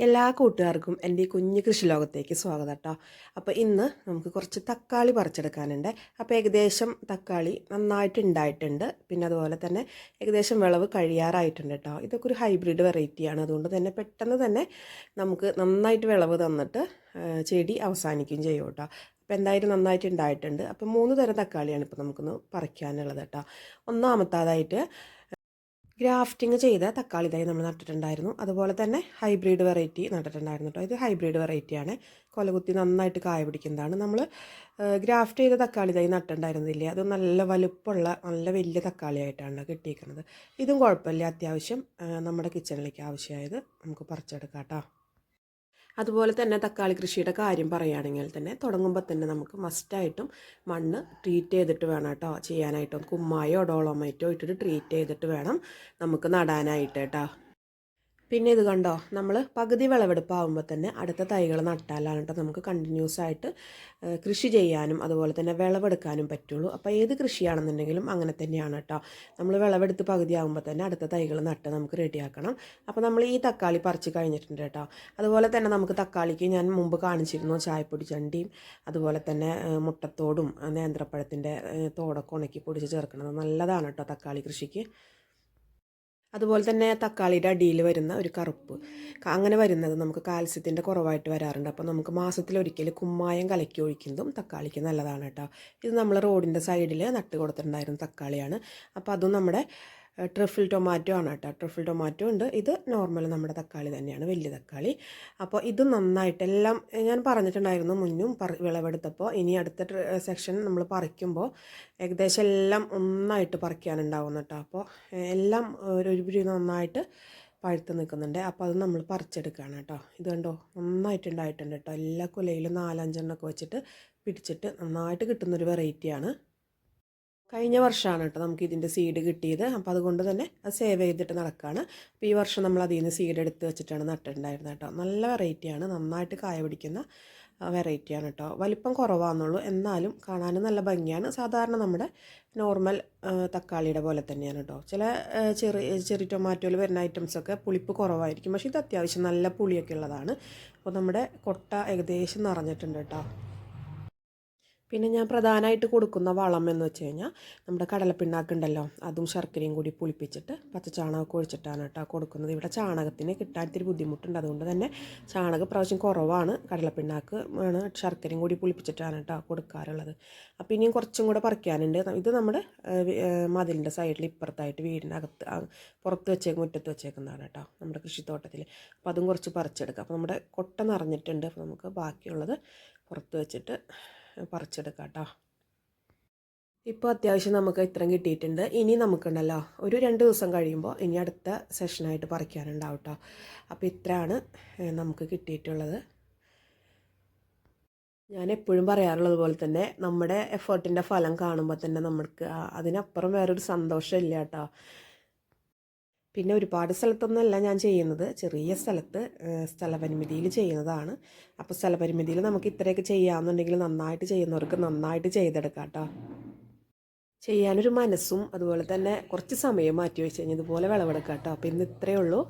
എല്ലാ കൂട്ടുകാർക്കും എന്റെ ഈ കുഞ്ഞു കൃഷി ലോകത്തേക്ക് സ്വാഗതം കേട്ടോ. അപ്പോൾ ഇന്ന് നമുക്ക് കുറച്ച് തക്കാളി പറിച്ചെടുക്കാനുണ്ട്. അപ്പോൾ ഏകദേശം തക്കാളി നന്നായിട്ട് ഉണ്ടായിട്ടുണ്ട്. പിന്നെ അതുപോലെ തന്നെ ഏകദേശം വിളവ് കഴിയാറായിട്ടുണ്ട് കേട്ടോ. ഇതൊക്കെ ഒരു ഹൈബ്രിഡ് വെറൈറ്റിയാണ് അതുകൊണ്ട് തന്നെ പെട്ടെന്ന് തന്നെ നമുക്ക് നന്നായിട്ട് വിളവ് തന്നിട്ട് ചെടി അവസാനിക്കുകയും ചെയ്യും കേട്ടോ. അപ്പോൾ എന്തായാലും നന്നായിട്ട് ഉണ്ടായിട്ടുണ്ട്. അപ്പോൾ മൂന്ന് തരം തക്കാളിയാണ് ഇപ്പോൾ നമുക്കൊന്ന് പറിക്കാനുള്ളത് കേട്ടോ. ഒന്നാമത്തതായിട്ട് ഗ്രാഫ്റ്റിംഗ് ചെയ്ത തക്കാളി തൈ നമ്മൾ നട്ടിട്ടുണ്ടായിരുന്നു. അതുപോലെ തന്നെ ഹൈബ്രിഡ് വെറൈറ്റി നട്ടിട്ടുണ്ടായിരുന്നു കേട്ടോ. ഇത് ഹൈബ്രിഡ് വെറൈറ്റിയാണ് കൊലകുത്തി നന്നായിട്ട് കായ പിടിക്കുന്നതാണ്. നമ്മൾ ഗ്രാഫ്റ്റ് ചെയ്ത തക്കാളി തൈ നട്ടിട്ടുണ്ടായിരുന്നില്ലേ. അത് നല്ല വലുപ്പമുള്ള നല്ല വലിയ തക്കാളിയായിട്ടാണ് കിട്ടിയിരിക്കുന്നത് ഇതും കുഴപ്പമില്ല. അത്യാവശ്യം നമ്മുടെ കിച്ചണിലേക്ക് ആവശ്യമായത് നമുക്ക് പറിച്ചെടുക്കാം കേട്ടോ. അതുപോലെ തന്നെ തക്കാളി കൃഷിയുടെ കാര്യം പറയുകയാണെങ്കിൽ തന്നെ തുടങ്ങുമ്പോൾ തന്നെ നമുക്ക് മസ്റ്റായിട്ടും മണ്ണ് ട്രീറ്റ് ചെയ്തിട്ട് വേണം കേട്ടോ ചെയ്യാനായിട്ടോ. കുമ്മായോ ഡോളോമൈറ്റോ ഇട്ടിട്ട് ട്രീറ്റ് ചെയ്തിട്ട് വേണം നമുക്ക് നടാനായിട്ട് കേട്ടോ. പിന്നെ ഇത് കണ്ടോ? നമ്മൾ പകുതി വിളവെടുപ്പാകുമ്പോൾ തന്നെ അടുത്ത തൈകൾ നട്ടാലാണ് കേട്ടോ നമുക്ക് കണ്ടിന്യൂസ് ആയിട്ട് കൃഷി ചെയ്യാനും അതുപോലെ തന്നെ വിളവെടുക്കാനും പറ്റുള്ളൂ. അപ്പോൾ ഏത് കൃഷിയാണെന്നുണ്ടെങ്കിലും അങ്ങനെ തന്നെയാണ് കേട്ടോ നമ്മൾ വിളവെടുത്ത് പകുതി ആകുമ്പോൾ തന്നെ അടുത്ത തൈകൾ നട്ട് നമുക്ക് റെഡിയാക്കണം. അപ്പോൾ നമ്മൾ ഈ തക്കാളി പറിച്ച് കഴിഞ്ഞിട്ടുണ്ട് കേട്ടോ അതുപോലെ തന്നെ നമുക്ക് തക്കാളിക്ക് ഞാൻ മുമ്പ് കാണിച്ചിരുന്നു ചായപ്പൊടി ചണ്ടിയും അതുപോലെ തന്നെ മുട്ടത്തോടും നേന്ത്രപ്പഴത്തിന്റെ തോടൊക്കെ ഉണക്കി പൊടിച്ച് ചേർക്കുന്നത്. നല്ലതാണ് കേട്ടോ തക്കാളി കൃഷിക്ക്. അതുപോലെ തന്നെ തക്കാളിയുടെ അടിയിൽ വരുന്ന ഒരു കറുപ്പ്. അങ്ങനെ വരുന്നത് നമുക്ക് കാൽസ്യത്തിന്റെ കുറവായിട്ട് വരാറുണ്ട്. അപ്പോൾ നമുക്ക് മാസത്തിലൊരിക്കൽ കുമ്മായം കലക്കി ഒഴിക്കുന്നതും തക്കാളിക്ക് നല്ലതാണ് കേട്ടോ. ഇത് നമ്മൾ റോഡിന്റെ സൈഡിൽ നട്ട് കൊടുത്തിട്ടുണ്ടായിരുന്ന തക്കാളിയാണ്. അപ്പോൾ അതും നമ്മുടെ ട്രഫിൾ ടൊമാറ്റോ ആണ് കേട്ടോ. ട്രഫിൾ ടൊമാറ്റോ ഉണ്ട്. ഇത് നോർമൽ നമ്മുടെ തക്കാളി തന്നെയാണ് വലിയ തക്കാളി. അപ്പോൾ ഇത് നന്നായിട്ട് എല്ലാം ഞാൻ പറഞ്ഞിട്ടുണ്ടായിരുന്നു മുന്നും പറ വിളവെടുത്തപ്പോൾ ഇനി അടുത്ത സെക്ഷൻ നമ്മൾ പറിക്കുമ്പോൾ ഏകദേശം എല്ലാം ഒന്നായിട്ട് പറിക്കാനുണ്ടാവും കേട്ടോ. അപ്പോൾ എല്ലാം ഒരു നന്നായിട്ട് പഴുത്ത് നിൽക്കുന്നുണ്ട്. അപ്പോൾ അത് നമ്മൾ പറിച്ചെടുക്കുകയാണ് കേട്ടോ. ഇത് കണ്ടോ നന്നായിട്ടുണ്ടായിട്ടുണ്ട് കേട്ടോ. എല്ലാ കുലയിലും നാലഞ്ചെണ്ണമൊക്കെ വെച്ചിട്ട് പിടിച്ചിട്ട് നന്നായിട്ട് കിട്ടുന്നൊരു വെറൈറ്റിയാണ്. കഴിഞ്ഞ വർഷമാണ് കേട്ടോ നമുക്ക് ഇതിന്റെ സീഡ് കിട്ടിയത്. അപ്പോൾ അതുകൊണ്ട് തന്നെ അത് സേവ് ചെയ്തിട്ട് നടക്കുകയാണ് അപ്പോൾ ഈ വർഷം നമ്മൾ അതിൽ നിന്ന് സീഡ് എടുത്ത് വെച്ചിട്ടാണ് നട്ടിട്ടുണ്ടായിരുന്നത് കേട്ടോ. നല്ല വെറൈറ്റിയാണ് നന്നായിട്ട് കായ പിടിക്കുന്ന വെറൈറ്റിയാണ് കേട്ടോ. വലിപ്പം കുറവാണെന്നുള്ളൂ എന്നാലും കാണാനും നല്ല ഭംഗിയാണ്. സാധാരണ നമ്മുടെ നോർമൽ തക്കാളിയുടെ പോലെ തന്നെയാണ് കേട്ടോ. ചില ചെറിയ ചെറിയ ടൊമാറ്റോയിൽ വരുന്ന ഐറ്റംസൊക്കെ പുളിപ്പ് കുറവായിരിക്കും. പക്ഷേ ഇത് അത്യാവശ്യം നല്ല പുളിയൊക്കെ ഉള്ളതാണ്. അപ്പോൾ നമ്മുടെ കൊട്ട ഏകദേശം നിറഞ്ഞിട്ടുണ്ട് കേട്ടോ. പിന്നെ ഞാൻ പ്രധാനമായിട്ട് കൊടുക്കുന്ന വളം എന്ന് വെച്ച് കഴിഞ്ഞാൽ നമ്മുടെ കടലപ്പിണ്ണാക്കുണ്ടല്ലോ അതും ശർക്കരയും കൂടി പുളിപ്പിച്ചിട്ട് പച്ചച്ചാണകമൊക്കെ ഒഴിച്ചിട്ടാണ് കേട്ടോ കൊടുക്കുന്നത്. ഇവിടെ ചാണകത്തിന് കിട്ടാൻ ഇത്തിരി ബുദ്ധിമുട്ടുണ്ട്. അതുകൊണ്ട് തന്നെ ചാണക പ്രാവശ്യം കുറവാണ്. കടലപ്പിണ്ണാക്ക് ആണ് ശർക്കരയും കൂടി പുളിപ്പിച്ചിട്ടാണ് കേട്ടോ കൊടുക്കാറുള്ളത്. അപ്പോൾ ഇനിയും കുറച്ചും കൂടെ പറിക്കാനുണ്ട്. ഇത് നമ്മുടെ മതിലിന്റെ സൈഡിൽ ഇപ്പുറത്തായിട്ട് വീടിനകത്ത് പുറത്ത് വെച്ചേക്ക് മുറ്റത്ത് വെച്ചേക്കുന്നതാണ് കേട്ടോ നമ്മുടെ കൃഷിത്തോട്ടത്തിൽ അപ്പോൾ അതും കുറച്ച് പറിച്ചെടുക്കാം. അപ്പോൾ നമ്മുടെ കൊട്ട നിറഞ്ഞിട്ടുണ്ട്. അപ്പോൾ നമുക്ക് ബാക്കിയുള്ളത് പുറത്ത് വെച്ചിട്ട് പറിച്ചെടുക്കാം കേട്ടോ ഇപ്പോൾ അത്യാവശ്യം നമുക്ക് ഇത്രയും കിട്ടിയിട്ടുണ്ട്. ഇനി നമുക്കുണ്ടല്ലോ ഒരു രണ്ട് ദിവസം കഴിയുമ്പോൾ ഇനി അടുത്ത സെഷനായിട്ട് പറിക്കാനുണ്ടാവും കേട്ടോ അപ്പോൾ ഇത്രയാണ് നമുക്ക് കിട്ടിയിട്ടുള്ളത്. ഞാൻ എപ്പോഴും പറയാറുള്ളത് പോലെ തന്നെ നമ്മുടെ എഫേർട്ടിന്റെ ഫലം കാണുമ്പോൾ തന്നെ നമുക്ക് അതിനപ്പുറം വേറൊരു സന്തോഷമില്ല കേട്ടോ. പിന്നെ ഒരുപാട് സ്ഥലത്തൊന്നുമല്ല ഞാൻ ചെയ്യുന്നത്. ചെറിയ സ്ഥലത്ത് സ്ഥലപരിമിതിയിൽ ചെയ്യുന്നതാണ്. അപ്പോൾ സ്ഥലപരിമിതിയിൽ നമുക്ക് ഇത്രയൊക്കെ ചെയ്യാമെന്നുണ്ടെങ്കിൽ നന്നായിട്ട് ചെയ്യുന്നവർക്ക് നന്നായിട്ട് ചെയ്തെടുക്കാം കേട്ടോ. ചെയ്യാനൊരു മനസ്സും അതുപോലെ തന്നെ കുറച്ച് സമയം മാറ്റി വെച്ച് കഴിഞ്ഞാൽ ഇതുപോലെ വിളവെടുക്കാം കേട്ടോ. അപ്പോൾ ഇന്ന് ഇത്രയേ ഉള്ളൂ.